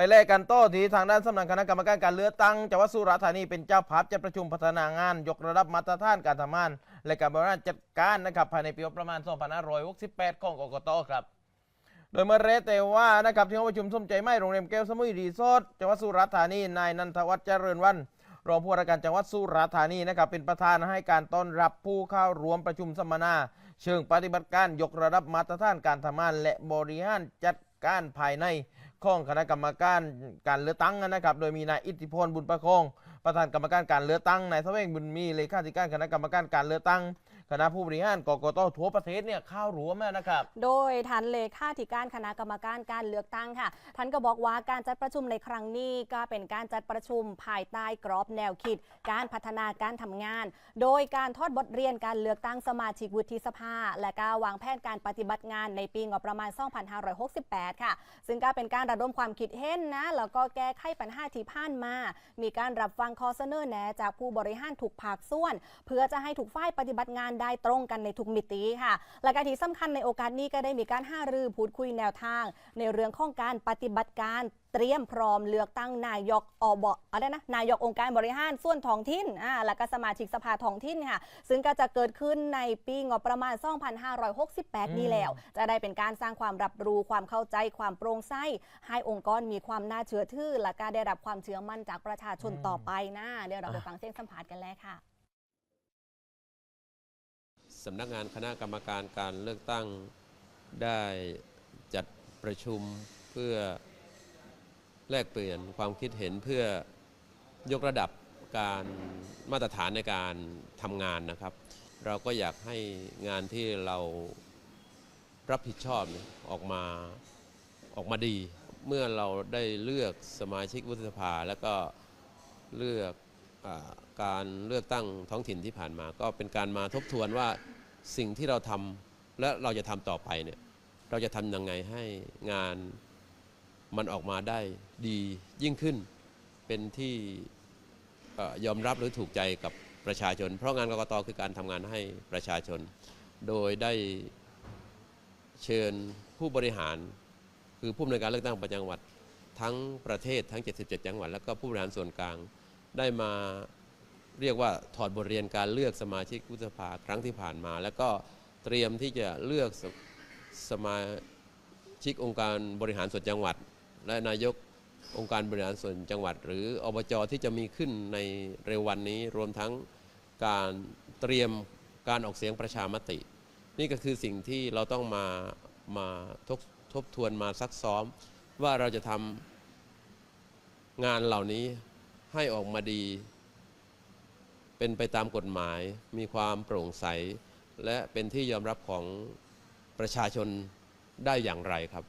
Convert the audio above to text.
ไปแลกกันโต้ที่ทางด้านสำนักคณะกรรมการการเลือกตั้งจังหวัดสุราษฎร์ธานีเป็นเจ้าภาพจัดประชุมพัฒนางาน ยกระดับมาตรฐานการทำงาน และการบริหารจัดการนะครับภายในปีประมาณ 2568 ของกกตครับ โดยเมื่อเรศแต่ว่านะครับที่ห้องประชุมสมใจไม่โรงแรมแก้วสมุยรีสอร์ทจังหวัดสุราษฎร์ธานีนายนันทวัฒน์เจริญวันรองผู้ว่าการจังหวัดสุราษฎร์ธานีนะครับเป็นประธานให้การต้อนรับผู้เข้าร่วมประชุมสัมมนา เชิงปฏิบัติการยกระดับมาตรฐานการทำงาน และบริหารจัดการภายใน ของคณะกรรมการการเลือกตั้งนะครับ โดยมีนายอิทธิพลบุญประคองประธานกรรมการการเลือกตั้งนายสเวงบุญมีเลขาธิการคณะกรรมการการเลือกตั้ง คณะผู้บริหารกกตทั่วประเทศเนี่ยข้าวร่วมนะครับ โดยท่านเลขาธิการคณะกรรมการการเลือกตั้งค่ะท่านก็บอกว่าการจัดประชุมในครั้งนี้ก็เป็นการจัดประชุมภายใต้กรอบแนวคิด การพัฒนาการทำงาน โดยการทอดบทเรียนการเลือกตั้งสมาชิกวุฒิสภา และการวางแผนการปฏิบัติงานในปีงบประมาณ 2568 ค่ะ ซึ่งก็เป็นการระดมความคิดเห็นนะแล้วก็แก้ไขปัญหาที่ผ่านมา มีการรับฟังข้อเสนอแนะจากผู้บริหารถูกภาคส่วน เพื่อจะให้ถูกฝ่ายปฏิบัติงานได้ตรงกันในทุกมิติค่ะ และการที่สำคัญในโอกาสนี้ก็ได้มีการห้ารือพูดคุยแนวทาง ในเรื่องของการปฏิบัติการเตรียมพร้อมเลือกตั้งนายกอบอะไรนะนายกองค์การบริหารส่วนท้องถิ่นอ่าและก็สมาชิกสภาท้องถิ่นค่ะ ซึ่งก็จะเกิดขึ้นในปีงบประมาณ 2568 นี้แล้ว จะได้เป็นการสร้างความรับรู้ความเข้าใจความโปร่งใสให้องค์กรมีความน่าเชื่อถือและก็ได้รับความเชื่อมั่นจากประชาชนต่อไปนะเดี๋ยวเราไปฟังเสียงสัมภาษณ์กันแล้วค่ะ สำนักงานคณะกรรมการการเลือกตั้งได้จัดประชุมเพื่อแลกเปลี่ยนความคิดเห็นเพื่อยกระดับการมาตรฐานในการทำงานนะครับ เราก็อยากให้งานที่เรารับผิดชอบออกมาออกมาดี เมื่อเราได้เลือกสมาชิกวุฒิสภาแล้วก็เลือก การเลือกตั้งท้องถิ่นที่ผ่านมา ก็เป็นการมาทบทวนว่าสิ่งที่เราทำและเราจะทำต่อไปเนี่ยเราจะทำยังไงให้งานมันออกมาได้ดียิ่งขึ้น เป็นที่ยอมรับหรือถูกใจกับประชาชน เพราะงานกรกตคือการทำงานให้ประชาชน โดยได้เชิญผู้บริหาร คือผู้อำนวยการเลือกตั้งประจำจังหวัด ทั้งประเทศทั้ง 77 จังหวัด แล้วก็ผู้บริหารส่วนกลาง ได้มาเรียกว่าถอดบทเรียนการเลือกสมาชิกวุฒิสภาครั้งที่ผ่านมา แล้วก็เตรียมที่จะเลือกสสมาชิกองค์การบริหารส่วนจังหวัด และนายกองค์การบริหารส่วนจังหวัด หรืออบจที่จะมีขึ้นในเร็ววันนี้รวมทั้งการเตรียมการออกเสียงประชามติ นี่ก็คือสิ่งที่เราต้องมามาทบทบทวนมาซักซ้อม ว่าเราจะทำงานเหล่านี้ ให้ออกมาดี เป็นไปตามกฎหมาย มีความโปร่งใส และเป็นที่ยอมรับของประชาชนได้อย่างไรครับ